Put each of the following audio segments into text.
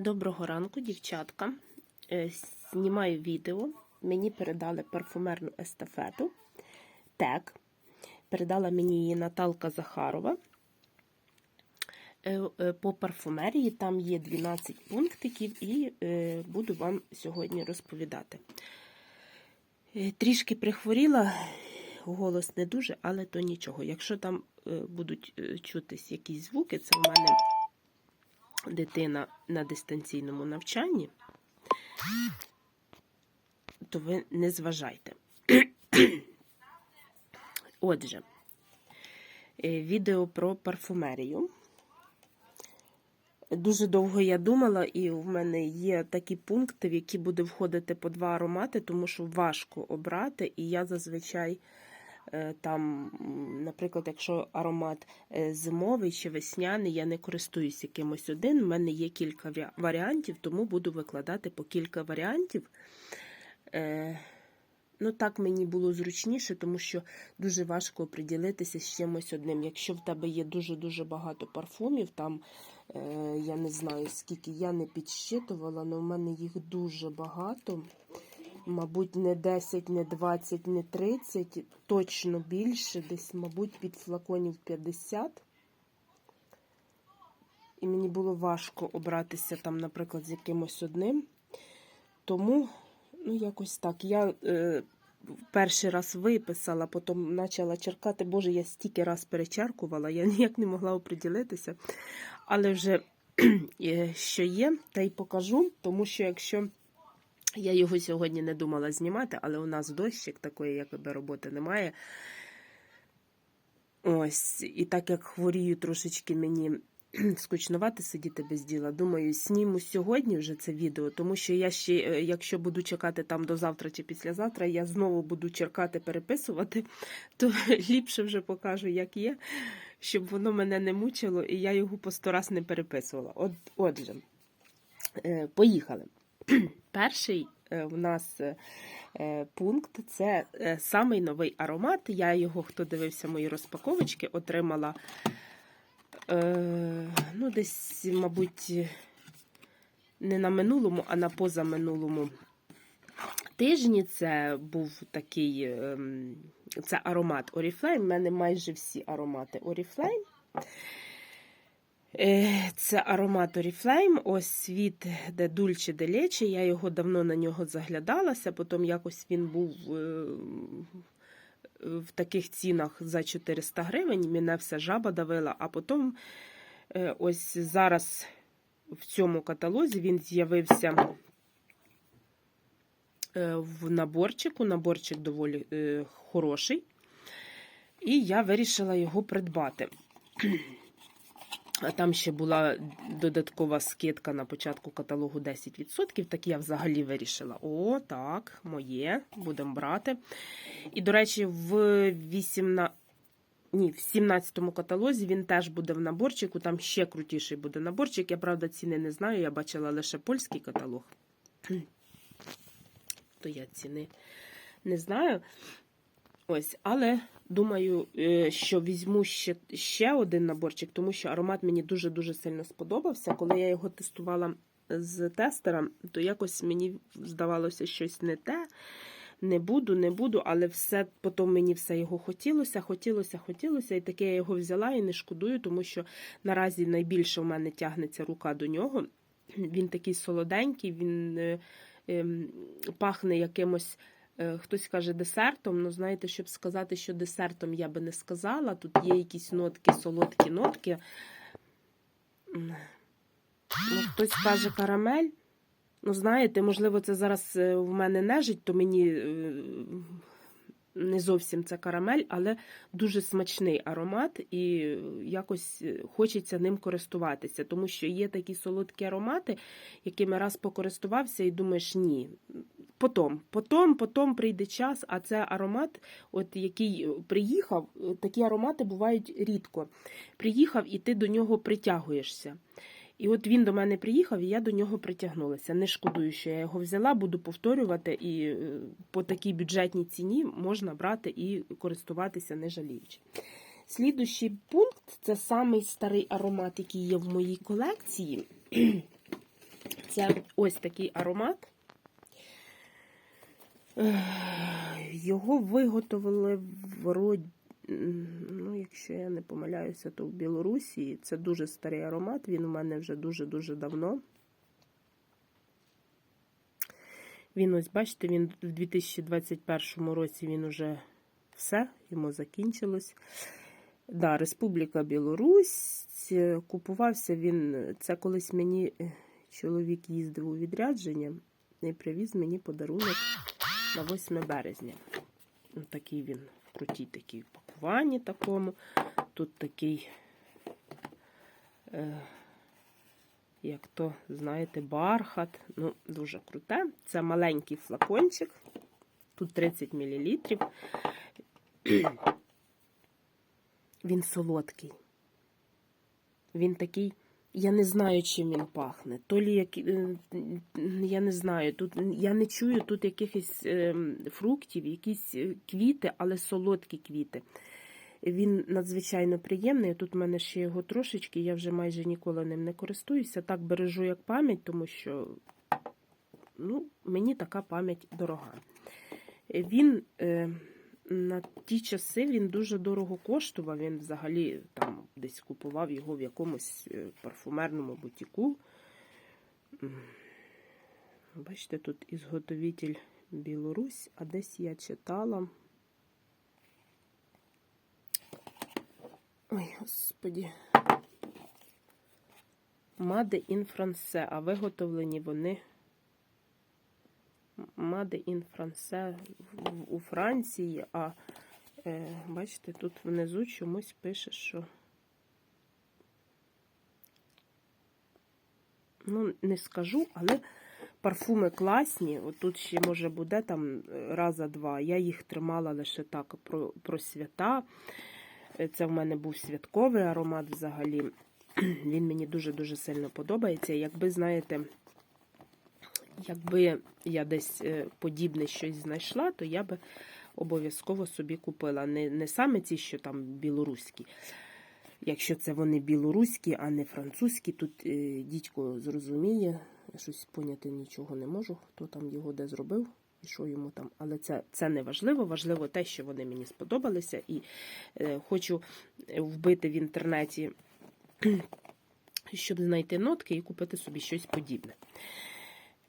Доброго ранку, дівчатка. Е, Знімаю відео. Мені передали парфумерну естафету. Тек. Передала мені її Наталка Захарова. Е, е, По парфумерії там є 12 пунктиків, і буду вам сьогодні розповідати. Трішки прихворіла, голос не дуже, але то нічого. Якщо там будуть чутись якісь звуки, це у мене дитина на дистанційному навчанні, то ви не зважайте. Отже, е, відео про парфумерію. Дуже довго я думала, і в мене є такі пункти, в які буде входити по два аромати, тому що важко обрати, і я зазвичай там, наприклад, якщо аромат е, зимовий чи весняний, я не користуюсь якимось один. У мене є кілька варіантів, тому буду викладати по кілька варіантів. Е, Ну, так мені було зручніше, тому що дуже важко оприділитися з чимось одним. Якщо в тебе є дуже-дуже багато парфумів, там е, я не знаю скільки я не підсчитувала, але в мене їх дуже багато. Мабуть, не 10, не 20, не 30, точно більше, десь, мабуть, під флаконів 50. І мені було важко обратися там, наприклад, з якимось одним. Тому, ну, якось так. Я е, перший раз виписала, потім почала черкати. Боже, я стільки раз перечеркувала, я ніяк не могла оприділитися. Але вже е, що є, та й покажу, тому що якщо. Я його сьогодні не думала знімати, але у нас дощик такої, якби роботи немає. Ось, і так як хворію трошечки мені скучнувати сидіти без діла. Думаю, сніму сьогодні вже це відео, тому що я ще, е, якщо буду чекати там до завтра чи післязавтра, я знову буду черкати, переписувати, то ліпше вже покажу, як є, щоб воно мене не мучило, і я його по сто раз не переписувала. От, отже, е, поїхали. Перший е, в нас е, е, пункт це самий новий аромат. Я його, хто дивився мої розпаковочки, отримала ну, десь, мабуть, не на минулому, а на позаминулому тижні. Це був такий ем, це аромат Oriflame. У мене майже всі аромати Oriflame. Е, Це аромат Oriflame, ось світ де Дульче де Лече. Я його давно на нього заглядалася, потім якось він був е, в таких цінах за 400 гривень. Мене вся жаба давила, а потім е, ось зараз в цьому каталозі він з'явився в наборчику. Наборчик доволі хороший. І я вирішила його придбати. А там ще була додаткова скидка на початку каталогу 10%. Так я взагалі вирішила: о, так, моє, будемо брати. І, до речі, в 18. Ні, в 17-му каталозі він теж буде в наборчику, там ще крутіший буде наборчик. Я, правда, ціни не знаю, я бачила лише польський каталог. То я ціни не знаю. Ось, але думаю, е, що візьму ще, ще один наборчик, тому що аромат мені дуже-дуже сильно сподобався. Коли я його тестувала з тестером, то якось мені здавалося щось не те. Не буду, не буду, але все потім мені все його хотілося, хотілося, хотілося. І таке я його взяла і не шкодую, тому що наразі найбільше в мене тягнеться рука до нього. Він такий солоденький, він е, е, пахне якимось. Е, Хтось каже десертом, ну знаєте, щоб сказати, що десертом я би не сказала. Тут є якісь нотки, солодкі нотки. Ну, Хтось каже карамель. Ну, знаєте, можливо, це зараз е, в мене нежить, то мені е, не зовсім це карамель, але дуже смачний аромат, і якось е, хочеться ним користуватися, тому що є такі солодкі аромати, якими раз покористувався, і думаєш, ні. Потом, потом, потом прийде час, а це аромат, от який приїхав, е, такі аромати бувають рідко. Приїхав, і ти до нього притягуєшся. І от він до мене приїхав, і я до нього притягнулася. Не шкодую, що я його взяла, буду повторювати, і е, по такій бюджетній ціні можна брати і користуватися не жаліючи. Слідущий пункт це самий старий аромат, який є в моїй колекції. Це ось такий аромат. Його виготовили вроді, ну, якщо я не помиляюся, то в Білорусі. Це дуже старий аромат, він у мене вже дуже-дуже давно. Він, ось, бачите, він в 2021 році він уже все, йому закінчилось. Да, Республіка Білорусь. Купувався він. Це колись мені е, чоловік їздив у відрядження і привіз мені подарунок на 8 березня. Такий він крутій такій пакуванні такому. Тут такий, е, як то, знаєте, бархат. Ну, дуже круте. Це маленький флакончик. Тут 30 мл. Він солодкий. Він такий, я не знаю, чим він пахне. То лі як, е, я не знаю, тут я не чую тут якихось е, фруктів, якісь е, квіти, але солодкі квіти. Він надзвичайно приємний. Тут в мене ще його трошечки, я вже майже ніколи ним не користуюся. Так бережу як пам'ять, тому що ну, мені така пам'ять дорога. Він. Е, на ті часи він дуже дорого коштував. Він взагалі там десь купував його в якомусь е, парфумерному бутіку. Бачите, тут ізготовитель Білорусь, а десь я читала. Ой, господі. Маде ін Франсе, а виготовлені вони Маде ін Франсе у Франції, а е, бачите, тут внизу чомусь пише, що. Ну, не скажу, але парфуми класні. От тут ще, може, буде там раза два. Я їх тримала лише так про, про свята. Це в мене був святковий аромат взагалі. Він мені дуже-дуже сильно подобається. Якби, знаєте, Якби я десь е, подібне щось знайшла, то я би обов'язково собі купила. Не не саме ті, що там білоруські. Якщо це вони білоруські, а не французькі, тут е, дідько зрозуміє, щось поняти нічого не можу, хто там його де зробив і що йому там. Але це це не важливо. Важливо те, що вони мені сподобалися, і е, хочу вбити в інтернеті, щоб знайти нотки і купити собі щось подібне.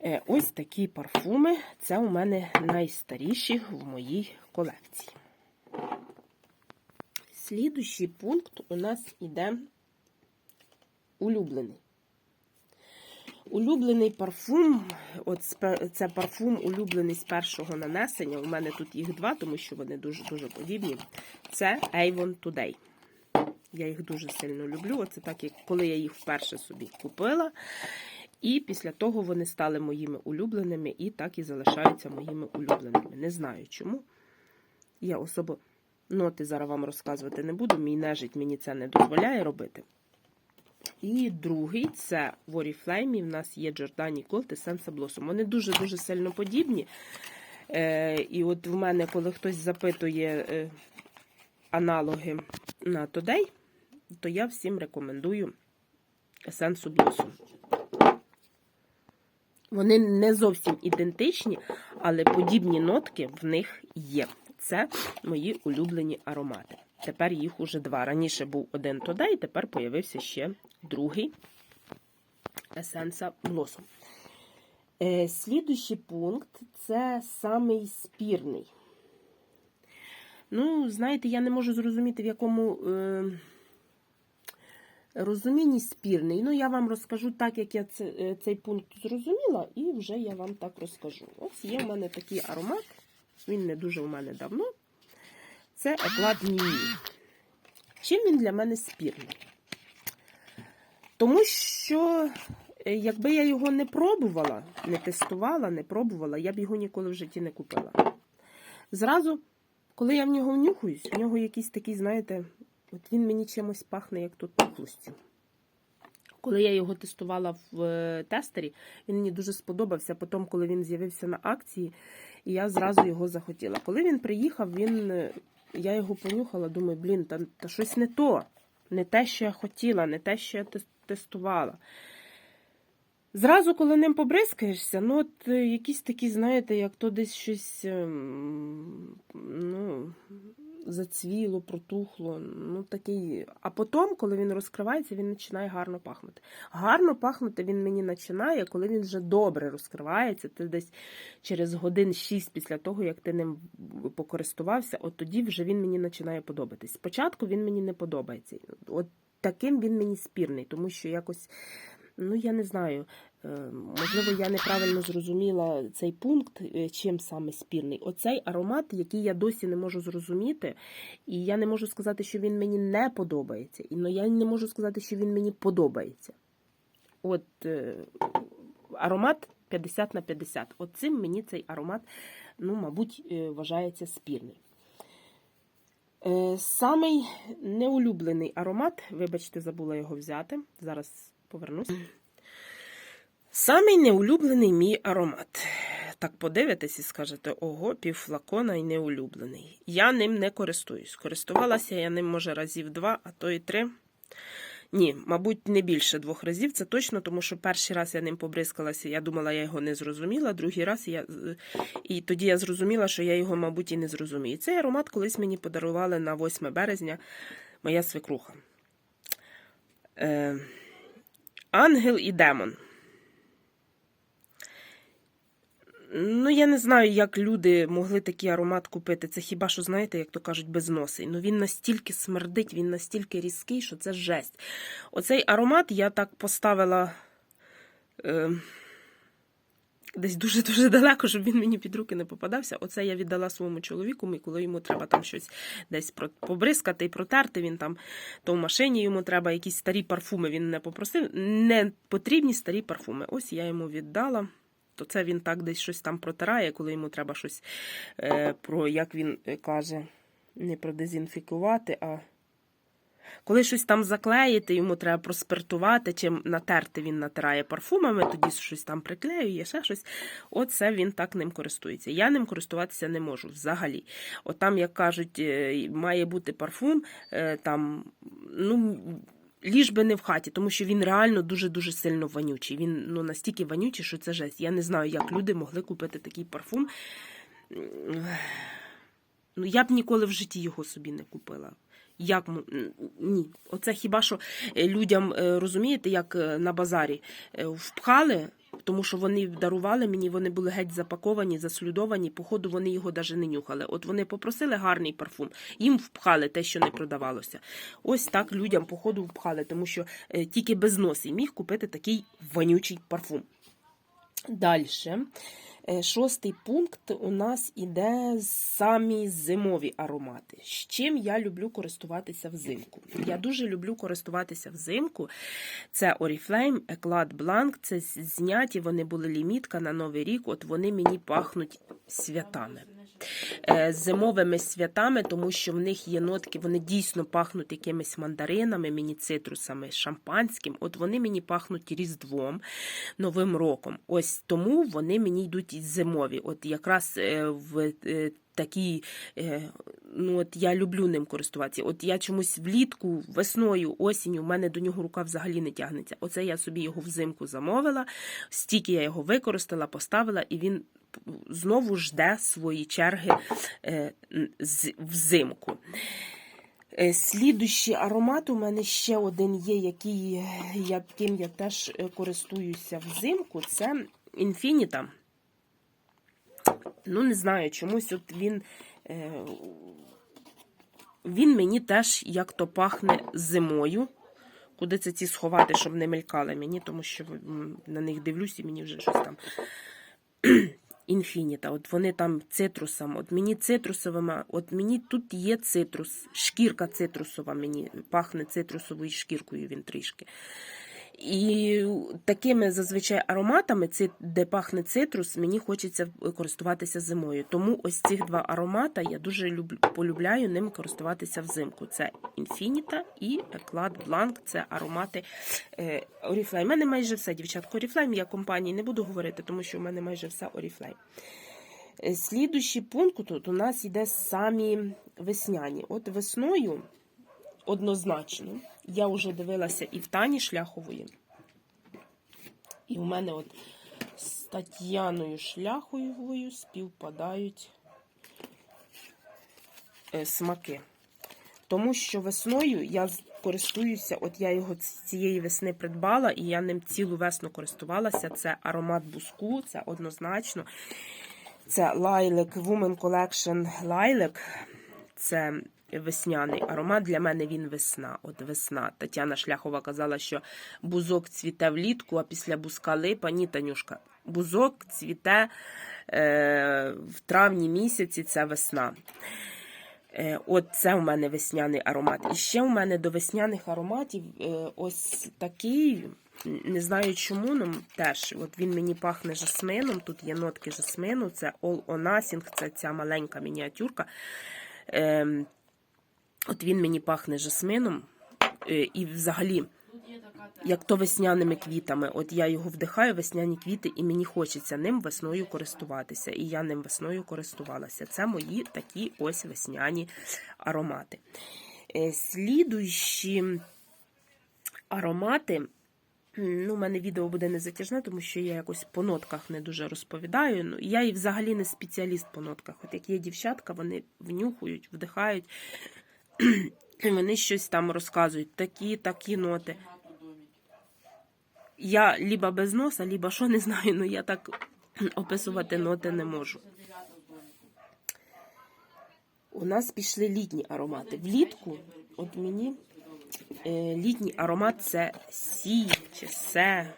Е, ось такі парфуми. Це у мене найстаріші в моїй колекції. Слідущий пункт у нас іде улюблений. Улюблений парфум, от це парфум улюблений з першого нанесення. У мене тут їх два, тому що вони дуже-дуже подібні. Це Avon Today. Я їх дуже сильно люблю. Оце так, як коли я їх вперше собі купила. І після того вони стали моїми улюбленими і так і залишаються моїми улюбленими. Не знаю чому. Я особо ноти зараз вам розказувати не буду, мій нежить мені це не дозволяє робити. І другий це в Oriflame, в нас є Giordani Gold і Senza Blossom. Вони дуже-дуже сильно подібні. Е, І от в мене, коли хтось запитує е, аналоги на Today, то я всім рекомендую Sensu Blossom. Вони не зовсім ідентичні, але подібні нотки в них є. Це мої улюблені аромати. Тепер їх уже два. Раніше був один Тодай, тепер появився ще другий Есенса Blossom. Е, слідуючий пункт це самий спірний. Ну, знаєте, я не можу зрозуміти, в якому. Е, розумінні спірний. Ну, я вам розкажу так, як я е, цей пункт зрозуміла, і вже я вам так розкажу. Ось є в мене такий аромат, він не дуже у мене давно. Це еклад Німі. Чим він для мене спірний? Тому що, е, якби я його не пробувала, не тестувала, не пробувала, я б його ніколи в житті не купила. Зразу, коли я в нього внюхуюсь, у нього якийсь такий, знаєте, От він мені чимось пахне, як тут тухлостю. Коли я його тестувала в е, тестері, він мені дуже сподобався. Потім, коли він з'явився на акції, і я зразу його захотіла. Коли він приїхав, він, е, я його понюхала, думаю, блін, та, та щось не то. Не те, що я хотіла, не те, що я тестувала. Зразу, коли ним побризкаєшся, ну от е, якісь такі, знаєте, як то десь щось ем, ну, зацвіло, протухло. Ну, такий. А потім, коли він розкривається, він починає гарно пахнути. Гарно пахнути він мені починає, коли він вже добре розкривається. Ти десь через годин 6 після того, як ти ним покористувався, от тоді вже він мені починає подобатись. Спочатку він мені не подобається. От таким він мені спірний, тому що якось. Ну, я не знаю. Е, Можливо, я неправильно зрозуміла цей пункт, е, чим саме спірний. Оцей аромат, який я досі не можу зрозуміти, і я не можу сказати, що він мені не подобається. І ну, я не можу сказати, що він мені подобається. От е, аромат 50 на 50. От цим мені цей аромат, ну, мабуть, вважається спірний. Самий неулюблений аромат, вибачте, забула його взяти. Зараз повернусь. Самий неулюблений мій аромат. Так подивитесь і скажете, ого, півфлакона і неулюблений. Я ним не користуюсь. Користувалася я ним, може, разів два, а то і три. Ні, мабуть, не більше двох разів. Це точно, тому що перший раз я ним побризкалася, я думала, я його не зрозуміла. Другий раз я і тоді я зрозуміла, що я його, мабуть, і не зрозумію. Цей аромат колись мені подарували на 8 березня моя свекруха. Е, Ангел і демон. Ну, я не знаю, як люди могли такий аромат купити. Це хіба що, знаєте, як то кажуть, безносий. Ну він настільки смердить, він настільки різкий, що це жесть. Оцей аромат я так поставила е, десь дуже-дуже далеко, щоб він мені під руки не попадався. Оце я віддала своєму чоловіку, коли йому треба там щось десь побризкати і протерти, він там, то в машині йому треба якісь старі парфуми. Він не попросив. Не потрібні старі парфуми. Ось я йому віддала то це він так десь щось там протирає, коли йому треба щось е, про, як він е, каже, не продезінфікувати, а коли щось там заклеїти, йому треба проспиртувати, чим натерти він натирає парфумами, тоді щось там приклеює, ще щось. Оце він так ним користується. Я ним користуватися не можу взагалі. От там, як кажуть, е, має бути парфум, е, там, ну ліж би не в хаті, тому що він реально дуже-дуже сильно вонючий. Він ну, настільки вонючий, що це жесть. Я не знаю, як люди могли купити такий парфум. Ну, Я б ніколи в житті його собі не купила. Як ні, оце хіба що е, людям е, розумієте, як е, на базарі впхали тому що вони дарували мені, вони були геть запаковані, заслюдовані. Походу, вони його навіть не нюхали. От вони попросили гарний парфум, їм впхали те, що не продавалося. Ось так людям, походу, впхали, тому що е, тільки без носи міг купити такий вонючий парфум. Далі. Е, шостий пункт у нас іде самі зимові аромати. З чим я люблю користуватися взимку? Я дуже люблю користуватися взимку. Це Oriflame, Eclat Blanc, це зняті, вони були лімітка на Новий рік, от вони мені пахнуть святами. Е, зимовими святами, тому що в них є нотки, вони дійсно пахнуть якимись мандаринами, мені цитрусами, шампанським. От вони мені пахнуть Різдвом, Новим роком. Ось тому вони мені йдуть зимові. От якраз е, в е, такій, ну от я люблю ним користуватися. От я чомусь влітку, весною, осінню, в мене до нього рука взагалі не тягнеться. Оце я собі його взимку замовила, стільки я його використала, поставила, і він знову жде свої черги е, взимку. Е, слідущий аромат у мене ще один є, який, яким я теж е, користуюся взимку. Це Infinita. Ну, не знаю, чомусь от він. Він мені теж як то пахне зимою. Куди це ці сховати, щоб не мелькали мені, тому що на них дивлюсь і мені вже щось там інфініта. От вони там цитрусом. От мені цитрусовими, от мені тут є цитрус, шкірка цитрусова, мені пахне цитрусовою шкіркою він трішки. І такими зазвичай ароматами, де пахне цитрус, мені хочеться користуватися зимою. Тому ось цих два аромата я дуже люблю, полюбляю ними користуватися взимку. Це Infinita і Eclat Blanc це аромати е, Oriflame. У мене майже все, дівчатка, Oriflame, я компанії не буду говорити, тому що у мене майже все Oriflame. Е, слідущий пункт тут у нас йде самі весняні. От весною однозначно. Я вже дивилася і в Тані Шляхової, І в мене от з Тетяною Шляховою співпадають е, смаки. Тому що весною я користуюся, от я його цієї весни придбала, і я ним цілу весну користувалася. Це аромат буску, це однозначно. Це Lilac Woman Collection Lilac. Це весняний аромат. Для мене він весна. От весна. Тетяна Шляхова казала, що бузок цвіте влітку, а після бузка липа. Ні, Танюшка. Бузок цвіте е, в травні місяці, це весна. Е, От це у мене весняний аромат. І ще у мене до весняних ароматів е, ось такий, не знаю чому, ну теж от він мені пахне жасмином. Тут є нотки жасмину, це All on Nothing, це ця маленька мініатюрка. От він мені пахне жасмином. Е, І взагалі, як то весняними квітами. От я його вдихаю, весняні квіти, і мені хочеться ним весною користуватися. І я ним весною користувалася. Це мої такі ось весняні аромати. Е, Слідуючі аромати. Ну, у мене відео буде не затяжне, тому що я якось по нотках не дуже розповідаю. Ну, я і взагалі не спеціаліст по нотках. От як є дівчатка, вони внюхують, вдихають, вони щось там розказують. Такі, такі ноти. Я ліба без носа, ліба що не знаю, ну я так описувати ноти не можу. У нас пішли літні аромати. Влітку, от мені е, літній аромат це сі чи се.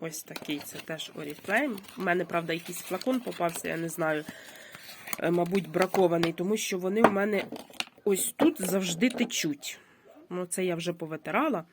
Ось такий, це теж Oriflame. У мене, правда, якийсь флакон попався, я не знаю, е, мабуть, бракований, тому що вони у мене ось тут завжди течуть. Ну, це я вже повитирала.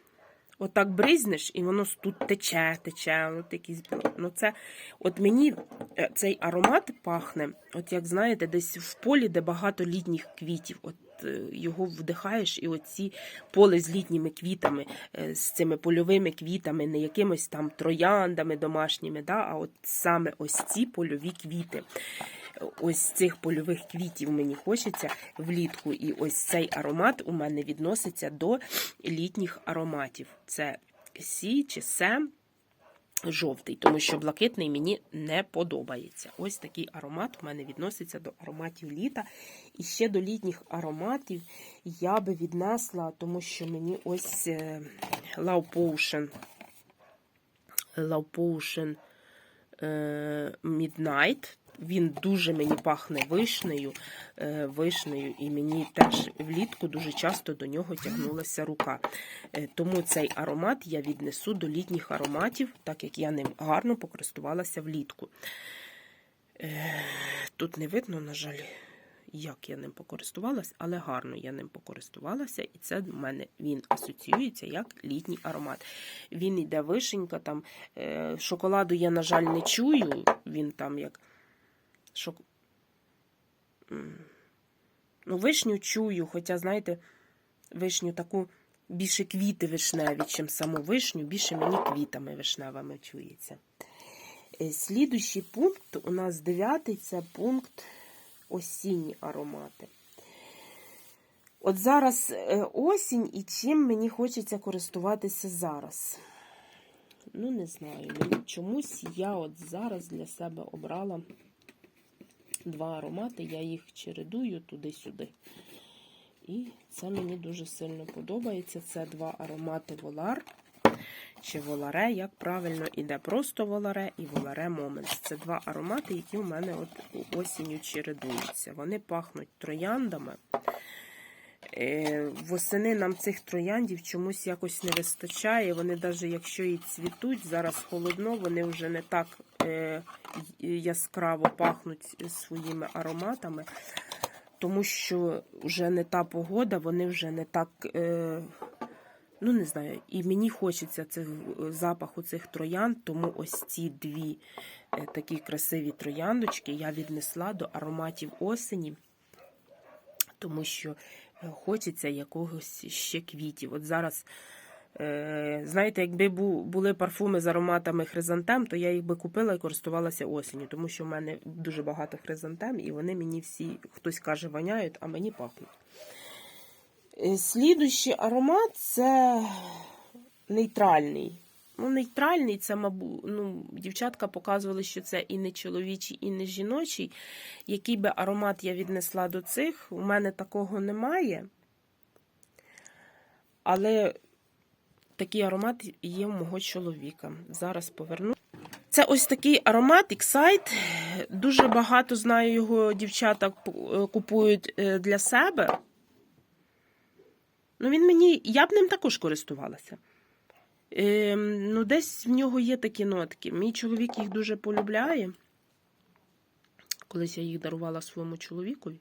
Отак бризнеш, і воно тут тече, тече. От якісь, ну це, от мені е, цей аромат пахне, от як знаєте, десь в полі, де багато літніх квітів. От е, його вдихаєш, і оці поле з літніми квітами, е, з цими польовими квітами, не якимось там трояндами домашніми, да, а от саме ось ці польові квіти. Ось цих польових квітів мені хочеться влітку. І ось цей аромат у мене відноситься до літніх ароматів. Це сі чи се жовтий, тому що блакитний мені не подобається. Ось такий аромат у мене відноситься до ароматів літа. І ще до літніх ароматів я би віднесла, тому що мені ось е, Love Potion. Love Potion е, Midnight. Він дуже мені пахне вишнею, е, вишнею, і мені теж влітку дуже часто до нього тягнулася рука. Е, Тому цей аромат я віднесу до літніх ароматів, так як я ним гарно покористувалася влітку. Е, Тут не видно, на жаль, як я ним покористувалася, але гарно я ним покористувалася, і це в мене він асоціюється як літній аромат. Він йде вишенька, там шоколаду я, на жаль, не чую. Він там як М. Ну, вишню чую, хоча, знаєте, вишню таку більше квіти вишневі, чим саму вишню, більше мені квітами вишневими чується. Е, Слідуючий пункт у нас дев'ятий це пункт осінні аромати. От зараз е, осінь і чим мені хочеться користуватися зараз. Ну, не знаю. Чомусь я от зараз для себе обрала два аромати, я їх чередую туди-сюди. І це мені дуже сильно подобається. Це два аромати Волар чи Воларе, як правильно іде просто Воларе і Воларе Моментс. Це два аромати, які у мене от осінню чередуються. Вони пахнуть трояндами. Е, Восени нам цих трояндів чомусь якось не вистачає. Вони, навіть якщо і цвітуть, зараз холодно, вони вже не так яскраво пахнуть своїми ароматами, тому що вже не та погода, вони вже не так. Е, Ну, не знаю, і мені хочеться цих запаху цих троянд, тому ось ці дві е, такі красиві трояндочки я віднесла до ароматів осені, тому що е, хочеться якогось ще квітів. От зараз, е, знаєте, якби були парфуми з ароматами хризантем, то я їх би купила і користувалася осінню, тому що в мене дуже багато хризантем, і вони мені всі, хтось каже, воняють, а мені пахнуть. Е, Слідуючий аромат це нейтральний. ну, нейтральний, це, мабуть, ну, дівчатка показували, що це і не чоловічий, і не жіночий. Який би аромат я віднесла до цих, у мене такого немає. Але такий аромат є у мого чоловіка. Зараз поверну. Це ось такий аромат Excite. Дуже багато знаю його дівчата купують е, для себе. Ну, він мені, я б ним також користувалася. Е, ну, десь в нього є такі нотки. Мій чоловік їх дуже полюбляє. Колись я їх дарувала своєму чоловікові.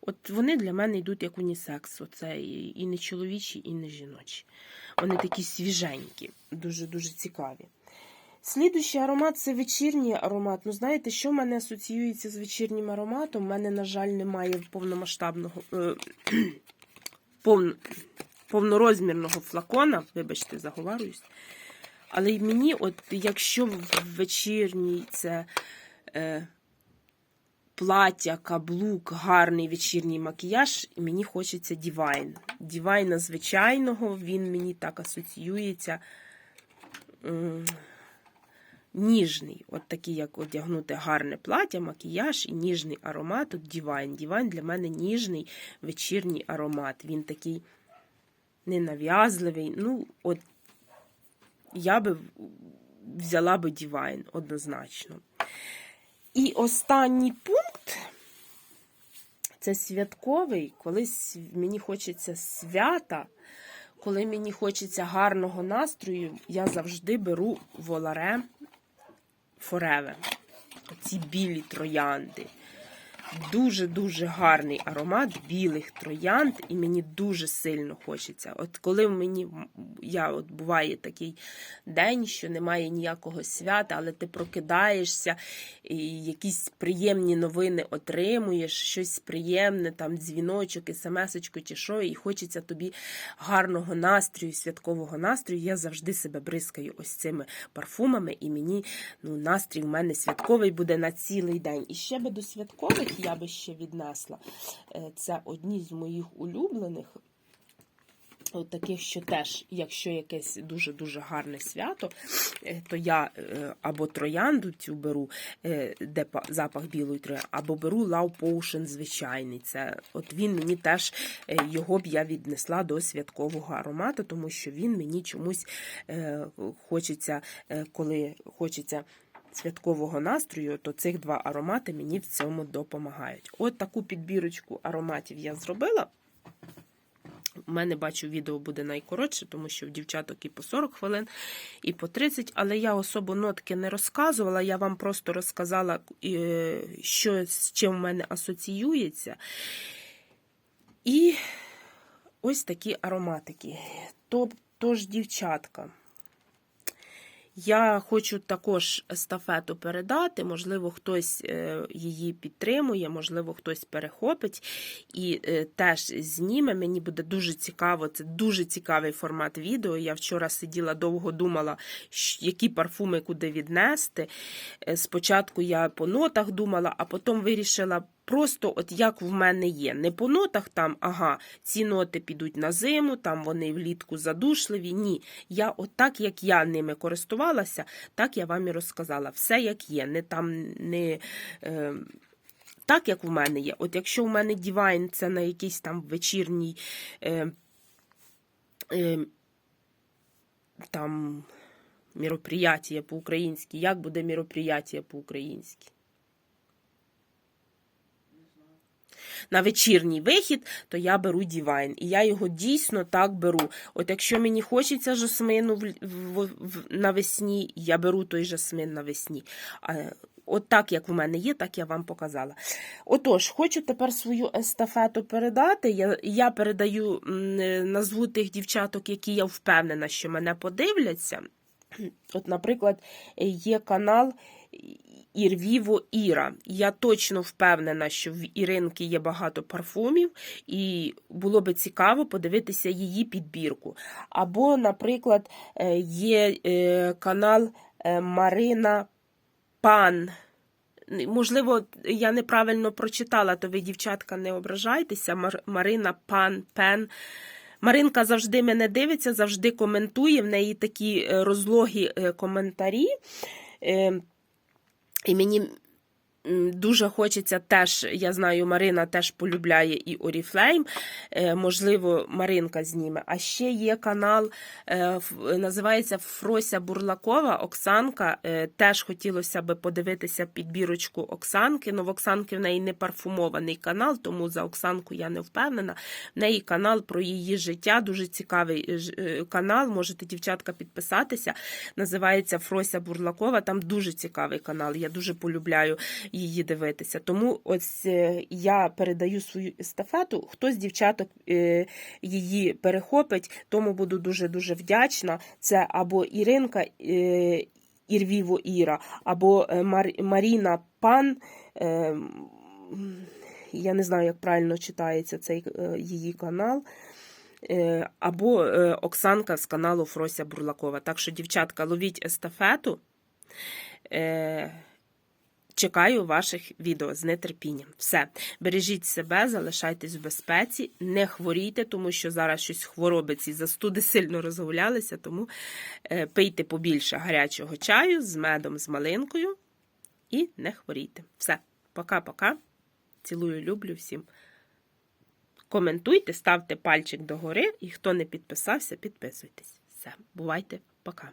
От вони для мене йдуть як унісекс. Оце і, не чоловічі, і не жіночі. Вони такі свіженькі, дуже-дуже цікаві. Слідуючий аромат це вечірній аромат. Ну, знаєте, що в мене асоціюється з вечірнім ароматом? У мене, на жаль, немає повномасштабного е, повн, повнорозмірного флакона. Вибачте, заговарююсь. Але й мені, от якщо в вечірній це е, плаття, каблук, гарний вечірній макіяж, і мені хочеться Дівайн. Дівайна звичайного, він мені так асоціюється. Ніжний, от такий, як одягнути гарне плаття, макіяж і ніжний аромат. От Дівайн. Дівайн для мене ніжний вечірній аромат. Він такий ненав'язливий. Ну, от я би взяла би Дівайн однозначно. І останній пункт це святковий, коли мені хочеться свята, коли мені хочеться гарного настрою, я завжди беру воларе Forever. Оці білі троянди. Дуже-дуже гарний аромат білих троянд, і мені дуже сильно хочеться. От коли мені я от буває такий день, що немає ніякого свята, але ти прокидаєшся, і якісь приємні новини отримуєш, щось приємне, там дзвіночок, смс-очку чи що, і хочеться тобі гарного настрою, святкового настрою. Я завжди себе бризкаю ось цими парфумами, і мені ну, настрій в мене святковий буде на цілий день. І ще би до святкових я би ще віднесла. Е, Це одні з моїх улюблених. От таких, що теж, якщо якесь дуже-дуже гарне свято, е, то я е, або троянду цю беру, де запах білої троянди, або беру Love Potion звичайний. Це, от він мені теж, його б я віднесла до святкового аромату, тому що він мені чомусь хочеться, коли хочеться святкового настрою, то цих два аромати мені в цьому допомагають. От таку підбірочку ароматів я зробила. У мене бачу, відео буде найкоротше, тому що в дівчаток і по 40 хвилин, і по 30, але я особо нотки не розказувала. Я вам просто розказала, е, що з чим в мене асоціюється. І ось такі ароматики. Тож, дівчатка. Я хочу також естафету передати. Можливо, хтось е, її підтримує, можливо, хтось перехопить і е, теж зніме. Мені буде дуже цікаво. Це дуже цікавий формат відео. Я вчора сиділа довго думала, які парфуми куди віднести. Е, Спочатку я по нотах думала, а потім вирішила. Просто от як в мене є. Не по нотах там, ага, ці ноти підуть на зиму, там вони влітку задушливі. Ні. Я от так, як я ними користувалася, так я вам і розказала. Все як є. Не там не. Е, так, як в мене є. От якщо в мене Divine це на якийсь там вечірній е, е, там міроприятие по-українськи, як буде міроприятие по-українськи? На вечірній вихід, то я беру Дівайн. І я його дійсно так беру. От якщо мені хочеться жасмину в, в, в, навесні, я беру той жасмин навесні. А, От так, як в мене є, так я вам показала. Отож, хочу тепер свою естафету передати. Я, я передаю назву тих дівчаток, які я впевнена, що мене подивляться. От, наприклад, є канал Ірвіво Іра. Я точно впевнена, що в Іринки є багато парфумів, і було би цікаво подивитися її підбірку. Або, наприклад, е, є е, канал е, Марина Пан. Можливо, я неправильно прочитала, то ви, дівчатка, не ображайтеся. Мар- Марина Пан Пен. Маринка завжди мене дивиться, завжди коментує. В неї такі розлогі коментарі. І мені дуже хочеться теж, я знаю, Марина теж полюбляє і. Е, Можливо, Маринка зніме. А ще є канал, е, називається Фрося Бурлакова, Оксанка. Е, Теж хотілося би подивитися підбірочку Оксанки. Ну, в Оксанки в неї не парфумований канал, тому за Оксанку я не впевнена. В неї канал про її життя, дуже цікавий е, канал. Можете, дівчатка, підписатися. Називається Фрося Бурлакова. Там дуже цікавий канал. Я дуже полюбляю її дивитися. Тому ось е, я передаю свою естафету. Хтось з дівчаток е, її перехопить, тому буду дуже дуже вдячна. Це або Іринка. Е, Ірвіво Іра, або Маріна Пан. Я не знаю, як правильно читається цей її канал. Або Оксанка з каналу Фрося Бурлакова. Так що, дівчатка, ловіть естафету. Чекаю ваших відео з нетерпінням. Все, бережіть себе, залишайтесь в безпеці, не хворійте, тому що зараз щось хвороби ці застуди сильно розгулялися, тому е, пийте побільше гарячого чаю з медом, з малинкою і не хворійте. Все, пока-пока. Цілую, люблю всім. Коментуйте, ставте пальчик догори, і хто не підписався, підписуйтесь. Все, бувайте, пока.